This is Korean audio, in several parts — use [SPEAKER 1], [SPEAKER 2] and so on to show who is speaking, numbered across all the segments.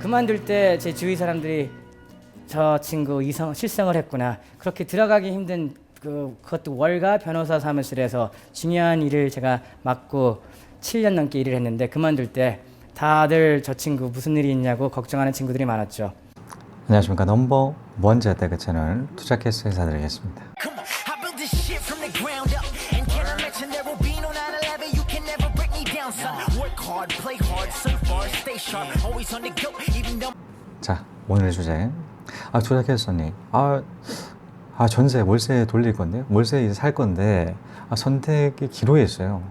[SPEAKER 1] 그만둘 때 제 주위 사람들이 저 친구 이성 실성을 했구나 그렇게 들어가기 힘든 그 그것도 월가 변호사 사무실에서 중요한 일을 제가 맡고 7년 넘게 일을 했는데 그만둘 때 다들 저 친구 무슨 일이 있냐고 걱정하는 친구들이 많았죠.
[SPEAKER 2] 안녕하십니까 넘버 원 제대그 채널 투자캐스트 인사드리겠습니다.
[SPEAKER 3] Come on, I built this shit from the ground up. And can I mention there will be no 9-11? You can never break me down, son. Work hard, play hard, surf hard, stay sharp. Always on the go, even though.
[SPEAKER 2] 자 오늘의 주제 아 투자캐스터님 아, 아 전세 월세 돌릴 건데요 월세 이제 살 건데 아, 선택의 기로에 있어요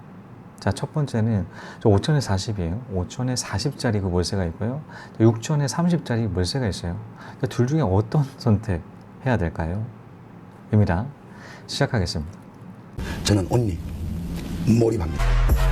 [SPEAKER 2] 자 첫 번째는 저 5천에 40이에요 5천에 40짜리 그 월세가 있고요 6천에 30짜리 월세가 있어요 둘 중에 어떤 선택 해야 될까요? 입니다 시작하겠습니다
[SPEAKER 4] 저는 온리 몰입합니다.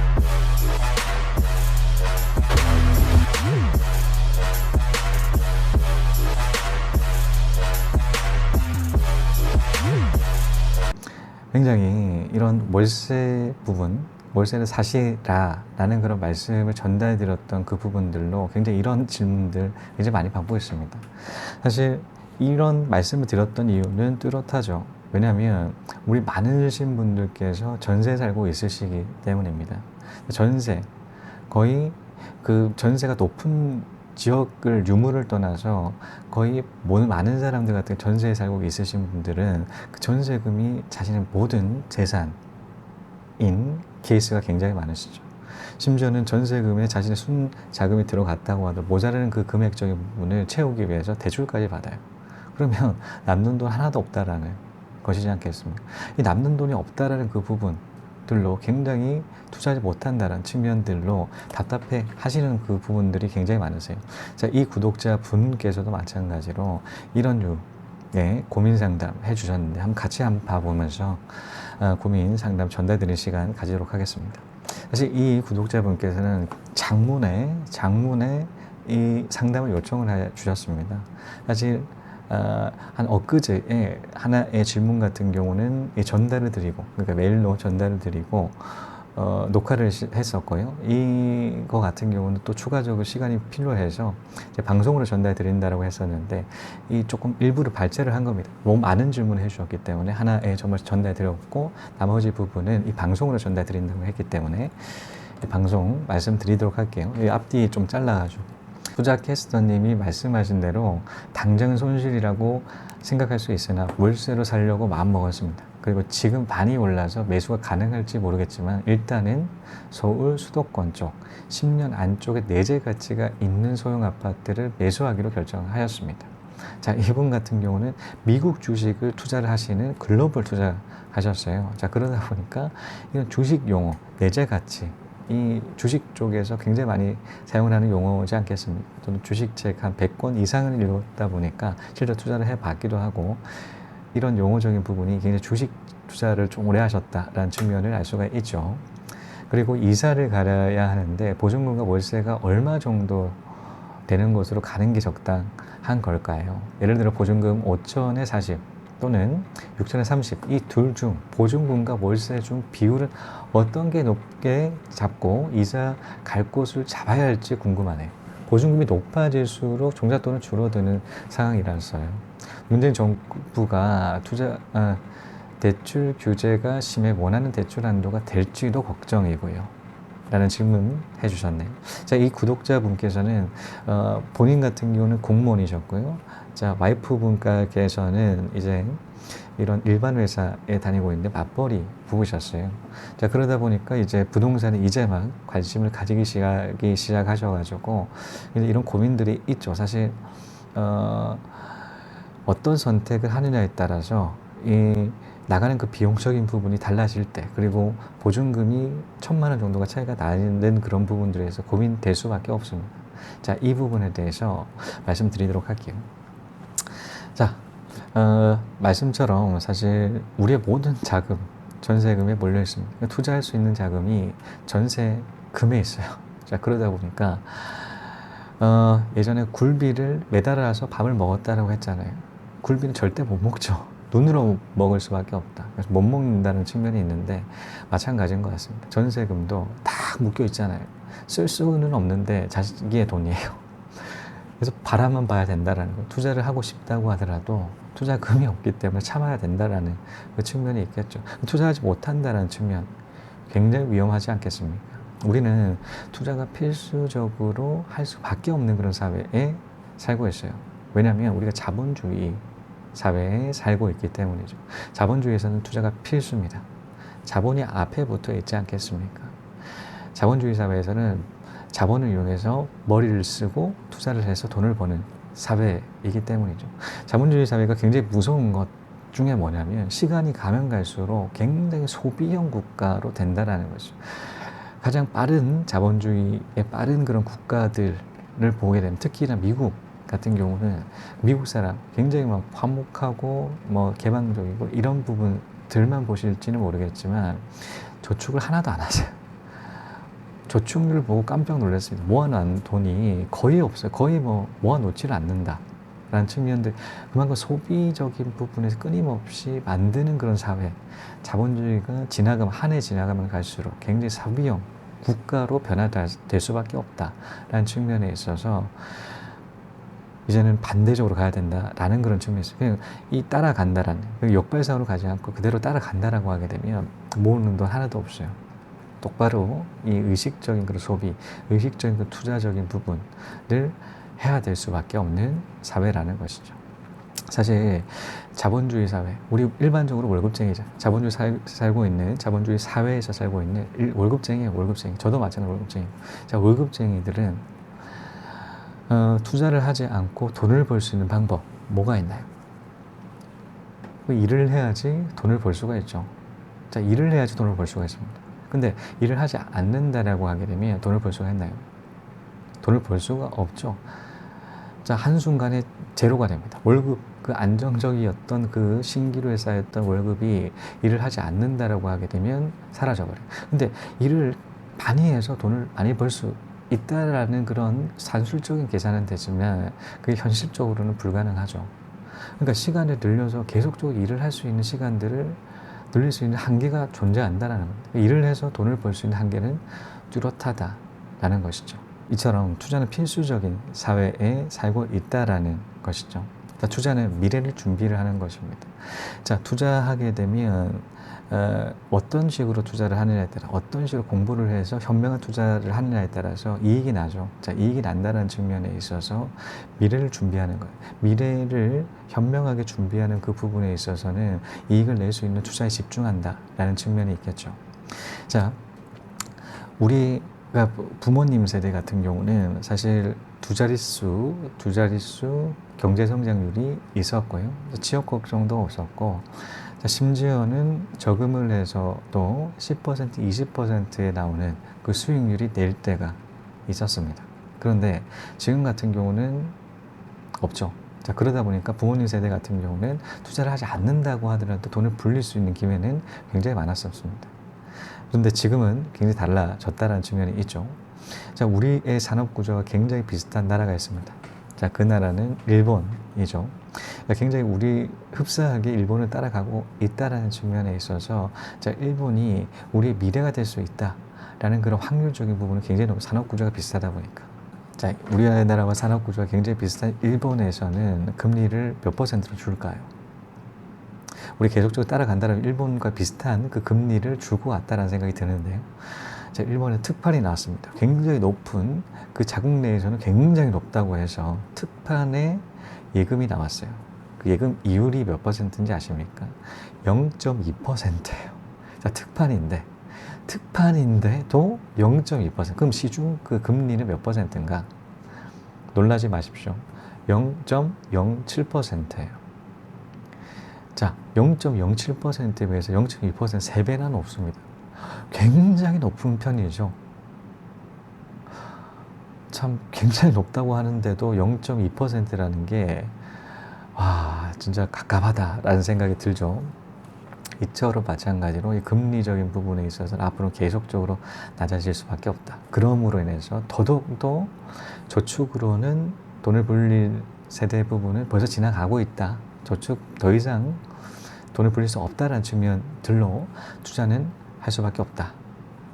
[SPEAKER 2] 굉장히 이런 월세 부분, 월세를 사시라라는 그런 말씀을 전달해 드렸던 그 부분들로 굉장히 이런 질문들 굉장히 많이 받고 있습니다. 사실 이런 말씀을 드렸던 이유는 뚜렷하죠. 왜냐하면 우리 많으신 분들께서 전세 살고 있으시기 때문입니다. 전세, 거의 그 전세가 높은 지역을 유무를 떠나서 거의 모든 많은 사람들 같은 전세에 살고 있으신 분들은 그 전세금이 자신의 모든 재산인 케이스가 굉장히 많으시죠. 심지어는 전세금에 자신의 순 자금이 들어갔다고 하도 모자라는 그 금액적인 부분을 채우기 위해서 대출까지 받아요. 그러면 남는 돈 하나도 없다라는 것이지 않겠습니까? 이 남는 돈이 없다라는 그 부분 들로 굉장히 투자하지 못한다는 측면들로 답답해 하시는 그 부분들이 굉장히 많으세요. 자, 이 구독자 분께서도 마찬가지로 이런 류의 고민 상담 해주셨는데 한번 같이 한번 봐보면서 어, 고민 상담 전달드리는 시간 가지도록 하겠습니다. 사실 이 구독자분께서는 장문에 장문에 이 상담을 요청을 해 주셨습니다. 사실 어, 한 엊그제에 하나의 질문 같은 경우는 이 전달을 드리고 그러니까 메일로 전달을 드리고 어, 녹화를 시- 했었고요. 이거 같은 경우는 또 추가적으로 시간이 필요해서 이제 방송으로 전달 드린다라고 했었는데 이 조금 일부를 발제를 한 겁니다. 너무 많은 질문을 해주셨기 때문에 하나에 정말 전달 드렸고 나머지 부분은 이 방송으로 전달 드린다고 했기 때문에 이 방송 말씀드리도록 할게요. 이 앞뒤 좀 잘라가지고. 투자 캐스터님이 말씀하신 대로 당장은 손실이라고 생각할 수 있으나 월세로 살려고 마음 먹었습니다. 그리고 지금 많이 올라서 매수가 가능할지 모르겠지만 일단은 서울 수도권 쪽 10년 안쪽에 내재 가치가 있는 소형 아파트를 매수하기로 결정하였습니다. 자, 이분 같은 경우는 미국 주식을 투자를 하시는 글로벌 투자하셨어요. 자, 그러다 보니까 이런 주식 용어, 내재 가치, 이 주식 쪽에서 굉장히 많이 사용을 하는 용어지 않겠습니까? 저는 주식책 한 100권 이상을 읽었다 보니까 실제 투자를 해봤기도 하고 이런 용어적인 부분이 굉장히 주식 투자를 좀 오래 하셨다라는 측면을 알 수가 있죠. 그리고 이사를 가야 하는데 보증금과 월세가 얼마 정도 되는 곳으로 가는 게 적당한 걸까요? 예를 들어 보증금 5천에 40 또는 6천에 30 이 둘 중 보증금과 월세 중 비율은 어떤 게 높게 잡고 이사 갈 곳을 잡아야 할지 궁금하네요. 보증금이 높아질수록 종잣돈은 줄어드는 상황이라서요. 문재인 정부가 투자 아, 대출 규제가 심해 원하는 대출 한도가 될지도 걱정이고요. 라는 질문 해주셨네요. 자, 이 구독자분께서는 어, 본인 같은 경우는 공무원이셨고요. 자, 와이프 분께서는 이제 이런 일반 회사에 다니고 있는데 맞벌이 부부셨어요. 자, 그러다 보니까 이제 부동산에 이제 막 관심을 가지기 시작이 시작하셔가지고 이런 고민들이 있죠. 사실, 어, 어떤 선택을 하느냐에 따라서 이 나가는 그 비용적인 부분이 달라질 때 그리고 보증금이 천만 원 정도가 차이가 나는 그런 부분들에서 고민될 수밖에 없습니다. 자, 이 부분에 대해서 말씀드리도록 할게요. 자, 어, 말씀처럼 사실 우리의 모든 자금, 전세금에 몰려 있습니다. 그러니까 투자할 수 있는 자금이 전세금에 있어요. 자, 그러다 보니까 어, 예전에 굴비를 매달아서 밥을 먹었다라고 했잖아요. 굴비는 절대 못 먹죠. 눈으로 먹을 수밖에 없다. 그래서 못 먹는다는 측면이 있는데 마찬가지인 것 같습니다. 전세금도 다 묶여 있잖아요. 쓸 수는 없는데 자기의 돈이에요. 그래서 바라만 봐야 된다라는 거. 투자를 하고 싶다고 하더라도 투자금이 없기 때문에 참아야 된다라는 그 측면이 있겠죠. 투자하지 못한다는 측면 굉장히 위험하지 않겠습니까? 우리는 투자가 필수적으로 할 수밖에 없는 그런 사회에 살고 있어요. 왜냐하면 우리가 자본주의 사회에 살고 있기 때문이죠. 자본주의에서는 투자가 필수입니다. 자본이 앞에 붙어 있지 않겠습니까? 자본주의 사회에서는 자본을 이용해서 머리를 쓰고 투자를 해서 돈을 버는 사회이기 때문이죠. 자본주의 사회가 굉장히 무서운 것 중에 뭐냐면 시간이 가면 갈수록 굉장히 소비형 국가로 된다라는 거죠. 가장 빠른 자본주의의 빠른 그런 국가들을 보게 되면 특히나 미국 같은 경우는 미국 사람 굉장히 막 화목하고 뭐 개방적이고 이런 부분들만 보실지는 모르겠지만 저축을 하나도 안 하세요. 저축률 보고 깜짝 놀랐습니다. 모아놓은 돈이 거의 없어요. 거의 뭐 모아놓지를 않는다. 라는 측면들 그만큼 소비적인 부분에서 끊임없이 만드는 그런 사회 자본주의가 지나가면 한 해 지나가면 갈수록 굉장히 사비형 국가로 변화될 수밖에 없다라는 측면에 있어서 이제는 반대적으로 가야 된다라는 그런 있어요. 그냥 이 따라간다라는 그 역발상으로 가지 않고 그대로 따라간다라고 하게 되면 모으는 돈 하나도 없어요. 똑바로 이 의식적인 그런 소비, 의식적인 그 투자적인 부분을 해야 될 수밖에 없는 사회라는 것이죠. 사실 자본주의 사회, 우리 일반적으로 월급쟁이죠. 자본주의 살, 살고 있는 자본주의 사회에서 살고 있는 일, 월급쟁이에요, 월급쟁이. 저도 마찬가지 월급쟁이. 자, 월급쟁이들은 어, 투자를 하지 않고 돈을 벌 수 있는 방법 뭐가 있나요? 일을 해야지 돈을 벌 수가 있죠. 자, 일을 해야지 돈을 벌 수가 있습니다. 근데 일을 하지 않는다라고 하게 되면 돈을 벌 수가 있나요? 돈을 벌 수가 없죠. 자, 한순간에 제로가 됩니다. 월급, 그 안정적이었던 그 신기루에 쌓였던 월급이 일을 하지 않는다라고 하게 되면 사라져버려요. 근데 일을 많이 해서 돈을 많이 벌 수 있다라는 그런 산술적인 계산은 되지만 그게 현실적으로는 불가능하죠. 그러니까 시간을 늘려서 계속적으로 일을 할 수 있는 시간들을 늘릴 수 있는 한계가 존재한다라는 겁니다. 일을 해서 돈을 벌 수 있는 한계는 뚜렷하다라는 것이죠. 이처럼 투자는 필수적인 사회에 살고 있다라는 것이죠. 자, 투자는 미래를 준비를 하는 것입니다. 자, 투자하게 되면 어, 어떤 식으로 투자를 하느냐에 따라 어떤 식으로 공부를 해서 현명한 투자를 하느냐에 따라서 이익이 나죠. 자, 이익이 난다는 측면에 있어서 미래를 준비하는 거예요. 미래를 현명하게 준비하는 그 부분에 있어서는 이익을 낼 수 있는 투자에 집중한다라는 측면이 있겠죠. 자, 우리가 부모님 세대 같은 경우는 사실 두 자릿수, 두 자릿수 경제 성장률이 있었고요. 취업 걱정도 없었고, 자, 심지어는 저금을 해서 또 10%, 20%에 나오는 그 수익률이 낼 때가 있었습니다. 그런데 지금 같은 경우는 없죠. 자, 그러다 보니까 부모님 세대 같은 경우는 투자를 하지 않는다고 하더라도 돈을 불릴 수 있는 기회는 굉장히 많았었습니다. 그런데 지금은 굉장히 달라졌다는 측면이 있죠. 자, 우리의 산업 구조가 굉장히 비슷한 나라가 있습니다. 자, 그 나라는 일본이죠. 굉장히 우리 흡사하게 일본을 따라가고 있다라는 측면에 있어서 자, 일본이 우리의 미래가 될 수 있다라는 그런 확률적인 부분은 굉장히 산업 구조가 비슷하다 보니까. 자, 우리나라와 산업 구조가 굉장히 비슷한 일본에서는 금리를 몇 퍼센트로 줄까요? 우리 계속적으로 따라간다면 일본과 비슷한 그 금리를 주고 왔다라는 생각이 드는데요. 자, 일본에 특판이 나왔습니다. 굉장히 높은 그 자국 내에서는 굉장히 높다고 해서 특판에 예금이 나왔어요. 그 예금 이율이 몇 퍼센트인지 아십니까? 0.2%예요. 자, 특판인데 특판인데도 0.2%. 그럼 시중 그 금리는 몇 퍼센트인가? 놀라지 마십시오. 0.07%예요. 자, 0.07%에 비해서 0.2% 3배나 높습니다. 굉장히 높은 편이죠. 참 굉장히 높다고 하는데도 0.2%라는 게 와, 진짜 갑갑하다라는 생각이 들죠. 이처럼 마찬가지로 이 금리적인 부분에 있어서 앞으로 계속적으로 낮아질 수밖에 없다. 그러므로 인해서 더더욱더 저축으로는 돈을 불릴 세대 부분은 벌써 지나가고 있다. 저축 더 이상 돈을 불릴 수 없다라는 측면들로 투자는 할 수밖에 없다.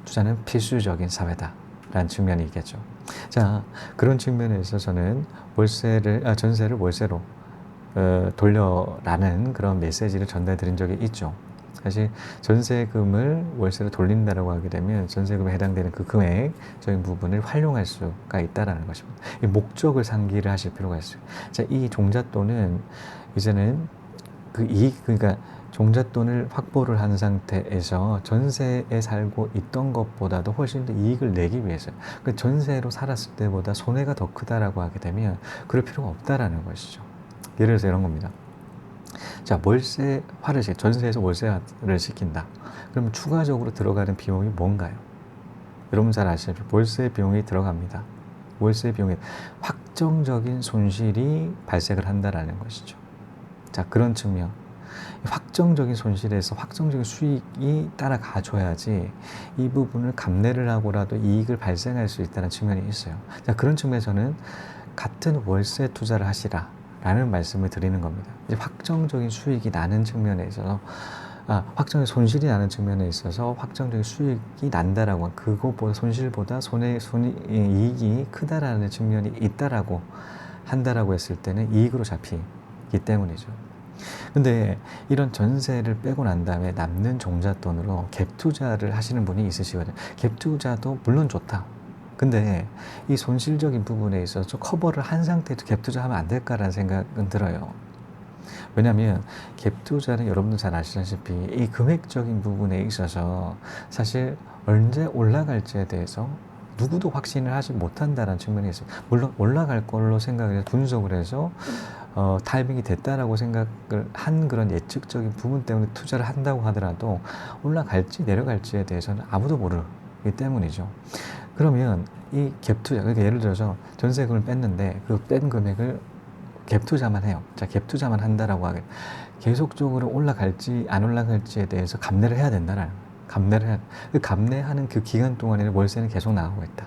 [SPEAKER 2] 투자는 필수적인 사회다. 라는 측면이 있겠죠. 자, 그런 측면에서 저는 월세를, 아, 전세를 월세로 어, 돌려라는 그런 메시지를 전달해 드린 적이 있죠. 사실 전세금을 월세로 돌린다라고 하게 되면 전세금에 해당되는 그 금액적인 부분을 활용할 수가 있다라는 것입니다. 이 목적을 상기를 하실 필요가 있어요. 자, 이 종잣돈은 이제는 그 이익 그러니까 종잣돈을 확보를 한 상태에서 전세에 살고 있던 것보다도 훨씬 더 이익을 내기 위해서 그 전세로 살았을 때보다 손해가 더 크다라고 하게 되면 그럴 필요가 없다라는 것이죠. 예를 들어서 이런 겁니다. 자, 월세화를 시 전세에서 월세화를 시킨다. 그러면 추가적으로 들어가는 비용이 뭔가요? 여러분 잘 아시죠? 월세 비용이 들어갑니다. 월세 비용이 확정적인 손실이 발생을 한다라는 것이죠. 자, 그런 측면. 확정적인 손실에서 확정적인 수익이 따라가줘야지 이 부분을 감내를 하고라도 이익을 발생할 수 있다는 측면이 있어요. 자, 그런 측면에서는 같은 월세 투자를 하시라. 라는 말씀을 드리는 겁니다. 확정적인 수익이 나는 측면에 있어서 아, 확정의 손실이 나는 측면에 있어서 확정적인 수익이 난다라고 한 그것보다 손실보다 손해 손이 이익이 크다라는 측면이 있다라고 한다라고 했을 때는 이익으로 잡히기 때문이죠. 근데 이런 전세를 빼고 난 다음에 남는 종잣돈으로 갭 투자를 하시는 분이 있으시거든요. 갭 투자도 물론 좋다. 근데 이 손실적인 부분에 있어서 좀 커버를 한 상태에서 갭 투자하면 안 될까라는 생각은 들어요. 왜냐하면 갭 투자는 여러분도 잘 아시다시피 이 금액적인 부분에 있어서 사실 언제 올라갈지에 대해서 누구도 확신을 하지 못한다는 측면이 있어요. 물론 올라갈 걸로 생각을 해서 분석을 해서 어, 타이밍이 됐다라고 생각을 한 그런 예측적인 부분 때문에 투자를 한다고 하더라도 올라갈지 내려갈지에 대해서는 아무도 모르기 때문이죠. 그러면 이 갭 투자, 그러니까 예를 들어서 전세금을 뺐는데 그 뺀 금액을 갭 투자만 해요. 자, 갭 투자만 한다라고 하게 계속적으로 올라갈지 안 올라갈지에 대해서 감내를 해야 거예요. 감내를 해야 그 감내하는 그 기간 동안에는 월세는 계속 나가고 있다.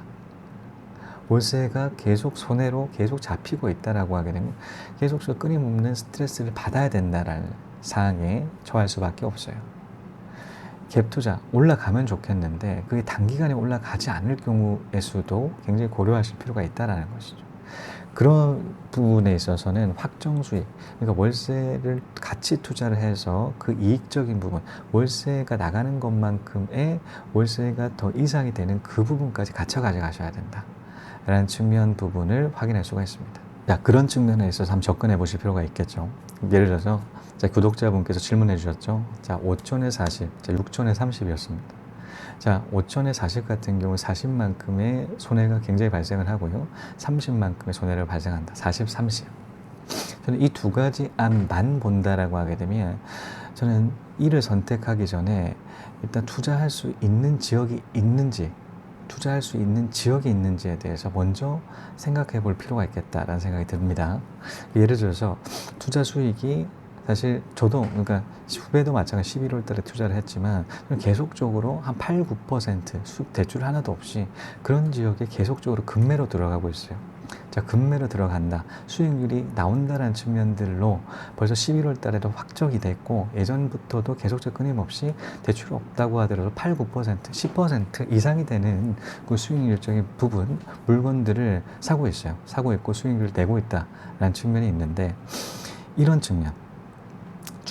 [SPEAKER 2] 월세가 계속 손해로 계속 잡히고 있다라고 하게 되면 계속적으로 끊임없는 스트레스를 받아야 된다라는 사항에 처할 수밖에 없어요. 갭 투자 올라가면 좋겠는데 그게 단기간에 올라가지 않을 경우의 수도 굉장히 고려하실 필요가 있다라는 것이죠. 그런 부분에 있어서는 확정 수익, 그러니까 월세를 같이 투자를 해서 그 이익적인 부분, 월세가 나가는 것만큼의 월세가 더 이상이 되는 그 부분까지 같이 가져가셔야 된다. 라는 측면 부분을 확인할 수가 있습니다. 자, 그런 측면에 있어서 한번 접근해 보실 필요가 있겠죠. 예를 들어서 자, 구독자분께서 질문해 주셨죠. 자, 5천에 40, 자, 6천에 30이었습니다. 자, 5천에 40 같은 경우 40만큼의 손해가 굉장히 발생을 하고요. 30만큼의 손해를 발생한다. 40, 30. 저는 이 두 가지 안만 본다라고 하게 되면 저는 이를 선택하기 전에 일단 투자할 수 있는 지역이 있는지 투자할 수 있는 지역이 있는지에 대해서 먼저 생각해 볼 필요가 있겠다라는 생각이 듭니다. 예를 들어서 투자 수익이 사실 저도 그러니까 후배도 마찬가지 11월 달에 투자를 했지만 계속적으로 한 8, 9% 수익 대출 하나도 없이 그런 지역에 계속적으로 급매로 들어가고 있어요. 자, 급매로 들어간다. 수익률이 나온다는 측면들로 벌써 11월 달에도 확정이 됐고 예전부터도 계속적 끊임없이 대출이 없다고 하더라도 8, 9%, 10% 이상이 되는 그 수익률적인 부분 물건들을 사고 있어요. 사고 있고 수익률을 내고 있다라는 측면이 있는데 이런 측면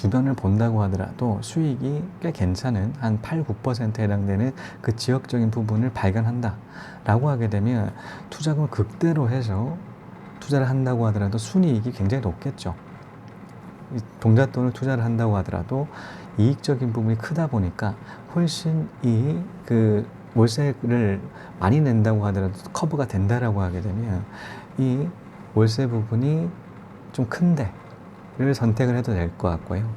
[SPEAKER 2] 주변을 본다고 하더라도 수익이 꽤 괜찮은 한 8, 9%에 해당되는 그 지역적인 부분을 발견한다. 라고 하게 되면 투자금을 극대로 해서 투자를 한다고 하더라도 순이익이 굉장히 높겠죠. 이 동잣돈을 투자를 한다고 하더라도 이익적인 부분이 크다 보니까 훨씬 이 그 월세를 많이 낸다고 하더라도 커버가 된다라고 하게 되면 이 월세 부분이 좀 큰데 를 선택을 해도 될 것 같고요.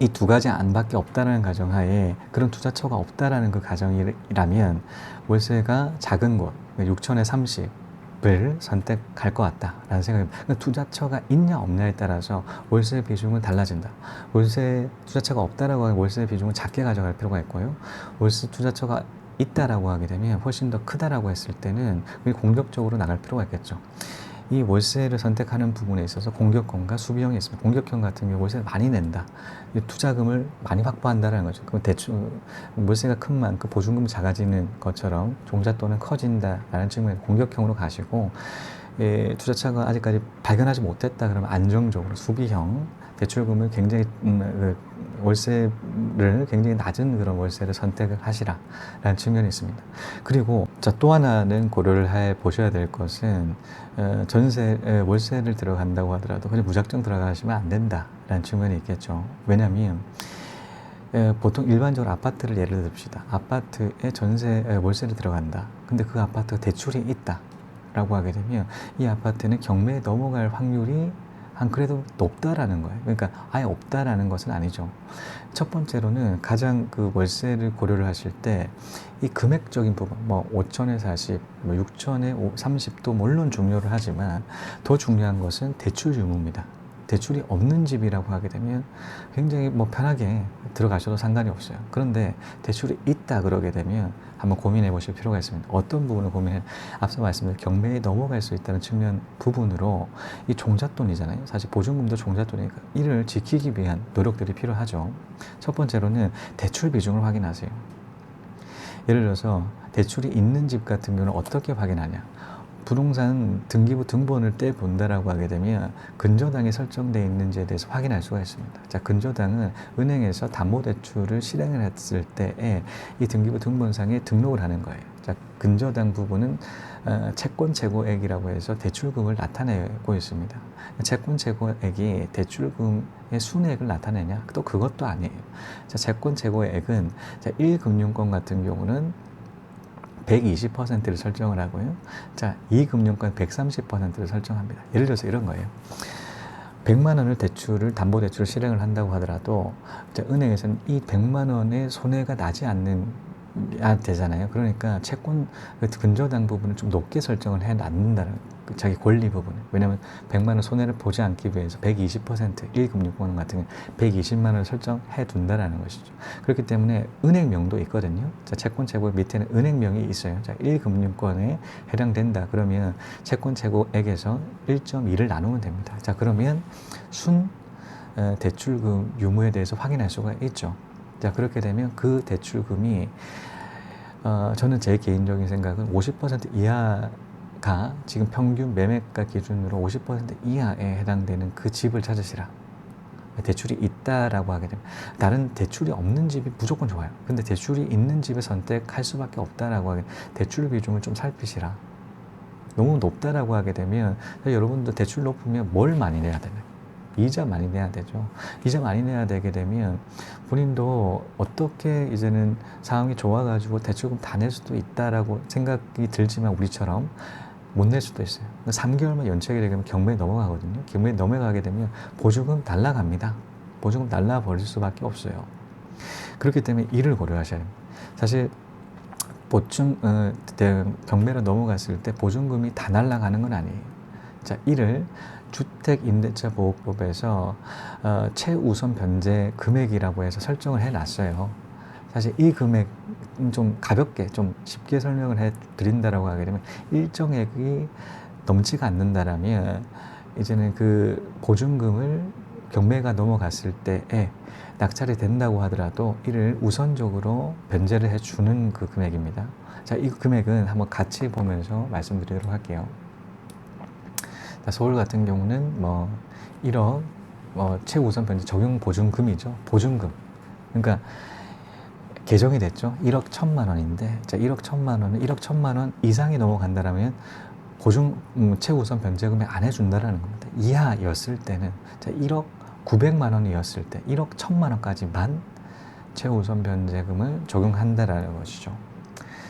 [SPEAKER 2] 이 두 가지 안밖에 없다는 가정하에 그런 투자처가 없다라는 그 가정이라면 월세가 작은 곳 6천에 30을 선택할 것 같다라는 생각이 그러니까 투자처가 있냐 없냐에 따라서 월세 비중은 달라진다. 월세 투자처가 없다라고 하면 월세 비중은 작게 가져갈 필요가 있고요. 월세 투자처가 있다라고 하게 되면 훨씬 더 크다라고 했을 때는 공격적으로 나갈 필요가 있겠죠. 이 월세를 선택하는 부분에 있어서 공격형과 수비형이 있습니다. 공격형 같은 경우 월세를 많이 낸다. 이 투자금을 많이 확보한다는 거죠. 그럼 대출 월세가 큰 만큼 보증금이 작아지는 것처럼 종잣돈은 커진다라는 측면 공격형으로 가시고 예, 투자차가 아직까지 발견하지 못했다 그러면 안정적으로 수비형 대출금을 굉장히 음, 그 월세 를 굉장히 낮은 그런 월세를 선택을 하시라라는 측면이 있습니다. 그리고 자, 또 하나는 고려를 해 보셔야 될 것은 어, 전세 에, 월세를 들어간다고 하더라도 그냥 무작정 들어가시면 안 된다라는 측면이 있겠죠. 왜냐하면 에, 보통 일반적으로 아파트를 예를 듭시다. 아파트에 전세 에, 월세를 들어간다. 근데 그 아파트가 대출이 있다 라고 하게 되면 이 아파트는 경매에 넘어갈 확률이 한 그래도 높다라는 거예요. 그러니까 아예 없다라는 것은 아니죠. 첫 번째로는 가장 그 월세를 고려를 하실 때 이 금액적인 부분, 뭐 5천에 40, 뭐 6천에 30도 물론 중요를 하지만 더 중요한 것은 대출 유무입니다. 대출이 없는 집이라고 하게 되면 굉장히 뭐 편하게 들어가셔도 상관이 없어요. 그런데 대출이 있다 그러게 되면 한번 고민해 보실 필요가 있습니다. 어떤 부분을 고민해? 앞서 말씀드린 경매에 넘어갈 수 있다는 측면 부분으로 이 종잣돈이잖아요. 사실 보증금도 종잣돈이니까 이를 지키기 위한 노력들이 필요하죠. 첫 번째로는 대출 비중을 확인하세요. 예를 들어서 대출이 있는 집 같은 경우는 어떻게 확인하냐? 부동산 등기부 등본을 떼 본다라고 하게 되면 근저당이 설정되어 있는지에 대해서 확인할 수가 있습니다. 자, 근저당은 은행에서 담보대출을 실행을 했을 때에 이 등기부 등본상에 등록을 하는 거예요. 자, 근저당 부분은 어, 채권 재고액이라고 해서 대출금을 나타내고 있습니다. 채권 재고액이 대출금의 순액을 나타내냐? 또 그것도 아니에요. 자, 채권 재고액은 자, 1금융권 같은 경우는 120%를 설정을 하고요. 자, 2금융권 130%를 설정합니다. 예를 들어서 이런 거예요. 100만 원을 대출을 담보 대출을 실행을 한다고 하더라도 자, 은행에서는 이 100만 원의 손해가 나지 않는 아, 되잖아요. 그러니까 채권 그 근저당 부분을 좀 높게 설정을 해 놨는다는 그 자기 권리 부분. 왜냐하면 100만 원 손해를 보지 않기 위해서 120% 1금융권 같은 경우 120만 원을 설정해 둔다라는 것이죠. 그렇기 때문에 은행명도 있거든요. 자, 채권 재고 밑에는 은행명이 있어요. 자, 1금융권에 해당된다. 그러면 채권 재고액에서 1.2를 나누면 됩니다. 자, 그러면 순 어, 대출금 유무에 대해서 확인할 수가 있죠. 자, 그렇게 되면 그 대출금이 어, 저는 제 개인적인 생각은 50% 이하가 지금 평균 매매가 기준으로 50% 이하에 해당되는 그 집을 찾으시라. 대출이 있다라고 하게 되면 다른 대출이 없는 집이 무조건 좋아요. 근데 대출이 있는 집을 선택할 수밖에 없다라고 하게 대출 비중을 좀 살피시라. 너무 높다라고 하게 되면 여러분도 대출 높으면 뭘 많이 내야 되나요? 이자 많이 내야 되죠. 이자 많이 내야 되게 되면 본인도 어떻게 이제는 상황이 좋아가지고 대출금 다 낼 수도 있다라고 생각이 들지만 우리처럼 못 낼 수도 있어요. 3개월만 연체하게 되면 경매에 넘어가거든요. 경매에 넘어가게 되면 보증금 날라갑니다. 보증금 날라버릴 수밖에 없어요. 그렇기 때문에 이를 고려하셔야 됩니다. 사실 보증 어, 대- 경매로 넘어갔을 때 보증금이 다 날라가는 건 아니에요. 자, 이를 주택임대차보호법에서 어, 최우선 변제 금액이라고 해서 설정을 해놨어요. 사실 이 금액은 좀 가볍게, 좀 쉽게 설명을 해 드린다라고 하게 되면 일정액이 넘지가 않는다라면 이제는 그 보증금을 경매가 넘어갔을 때에 낙찰이 된다고 하더라도 이를 우선적으로 변제를 해주는 그 금액입니다. 자, 이 금액은 한번 같이 보면서 말씀드리도록 할게요. 자, 서울 같은 경우는 뭐 1억 뭐 최우선 변제 적용 보증금이죠. 보증금. 그러니까 개정이 됐죠. 1억 1천만 원인데 자 1억 1천만 원은 1억 1천만 원 이상이 넘어간다라면 보증 음, 최우선 변제금에 안 해준다라는 겁니다. 이하였을 때는 자 1억 900만 원이었을 때 1억 1천만 원까지만 최우선 변제금을 적용한다라는 것이죠.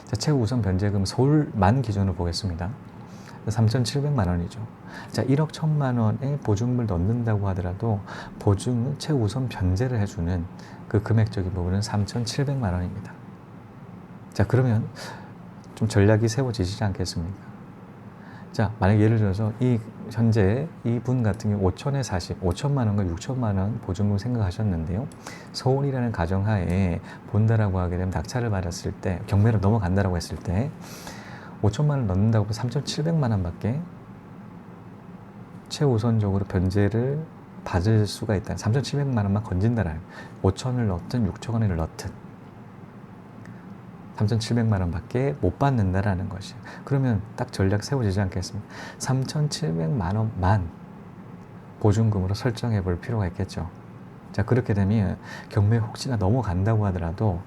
[SPEAKER 2] 자, 최우선 변제금 서울만 기준으로 보겠습니다. 3,700만 원이죠. 자, 1억 1천만 원의 보증금을 넣는다고 하더라도 보증은 최우선 변제를 해주는 그 금액적인 부분은 3,700만 원입니다. 자, 그러면 좀 전략이 세워지지 않겠습니까? 자, 만약 예를 들어서 이 현재 이분 같은 경우 5천에 40, 5천만 원과 6천만 원 보증금 생각하셨는데요. 서울이라는 가정하에 본다라고 하게 되면 낙찰을 받았을 때 경매로 넘어간다라고 했을 때 5천만 원 넣는다고 3,700만 원밖에 최우선적으로 변제를 받을 수가 있다. 3,700만 원만 건진다라는 5천을 넣든 6천 원을 넣든 3,700만 원밖에 못 받는다라는 것이. 그러면 딱 전략 세워지지 않겠습니까? 3,700만 원만 보증금으로 설정해 볼 필요가 있겠죠. 자, 그렇게 되면 경매 혹시나 넘어간다고 하더라도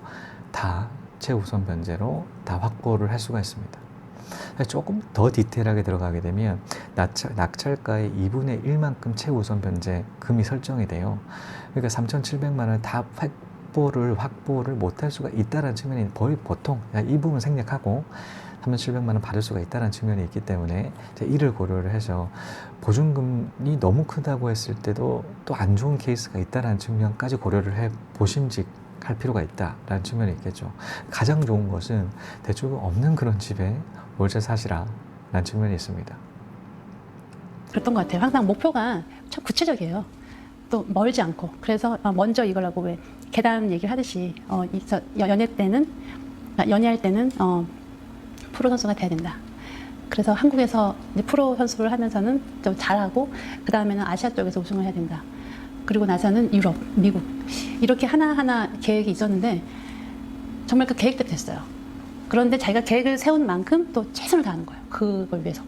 [SPEAKER 2] 다 최우선 변제로 다 확보를 할 수가 있습니다. 조금 더 디테일하게 들어가게 되면 낙찰, 낙찰 가의 2분의 1만큼 최우선 변제 금이 설정이 돼요. 그러니까 3,700만 원을 다 확보를 확보를 못할 수가 있다는 측면이 거의 보통 이 부분 생략하고 3,700만 원 받을 수가 있다는 측면이 있기 때문에 이를 고려를 해서 보증금이 너무 크다고 했을 때도 또 안 좋은 케이스가 있다는 측면까지 고려를 해 보심직 할 필요가 있다라는 측면이 있겠죠. 가장 좋은 것은 대출금 없는 그런 집에 월세 사시라 라는 측면이 있습니다.
[SPEAKER 5] 그랬던 것 같아요. 항상 목표가 참 구체적이에요. 또 멀지 않고. 그래서 어, 먼저 이거라고 왜 계단 얘기를 하듯이 어, 연애 때는 아, 연애할 때는 어, 프로 선수가 돼야 된다. 그래서 한국에서 프로 선수를 하면서는 좀 잘하고 그 다음에는 아시아 쪽에서 우승을 해야 된다. 그리고 나서는 유럽, 미국 이렇게 하나 하나 계획이 있었는데 정말 그 계획대로 됐어요. 그런데 자기가 계획을 세운 만큼 또 최선을 다하는 거예요. 그걸 위해서.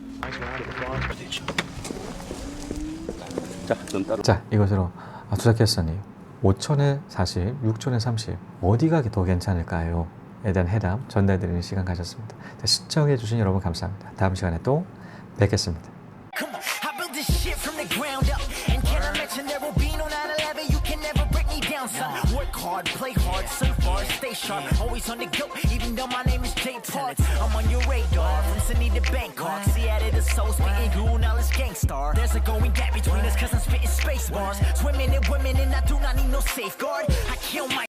[SPEAKER 6] 자, 전 따로.
[SPEAKER 2] 자, 이것으로 아, 투자캐스터님 5천에 40, 6천에 30 어디가 더 괜찮을까요? 에 대한 해답 전달드리는 시간 가졌습니다. 자, 시청해 주신 여러분 감사합니다. 다음 시간에 또 뵙겠습니다.
[SPEAKER 3] Come on, I built this shit from the ground up. And can I mention there will be no 9-11? You can never break me down, son. Work hard, play hard, surf hard, stay sharp. Always on the go, even though my name is Jay Park. I'm on your radar, from Sydney to Bangkok. Seattle to Seoul, spitting cool knowledge gangstar. There's a going gap between us, cause I'm spitting space bars. Swimming in women, and I do not need no safeguard. I kill my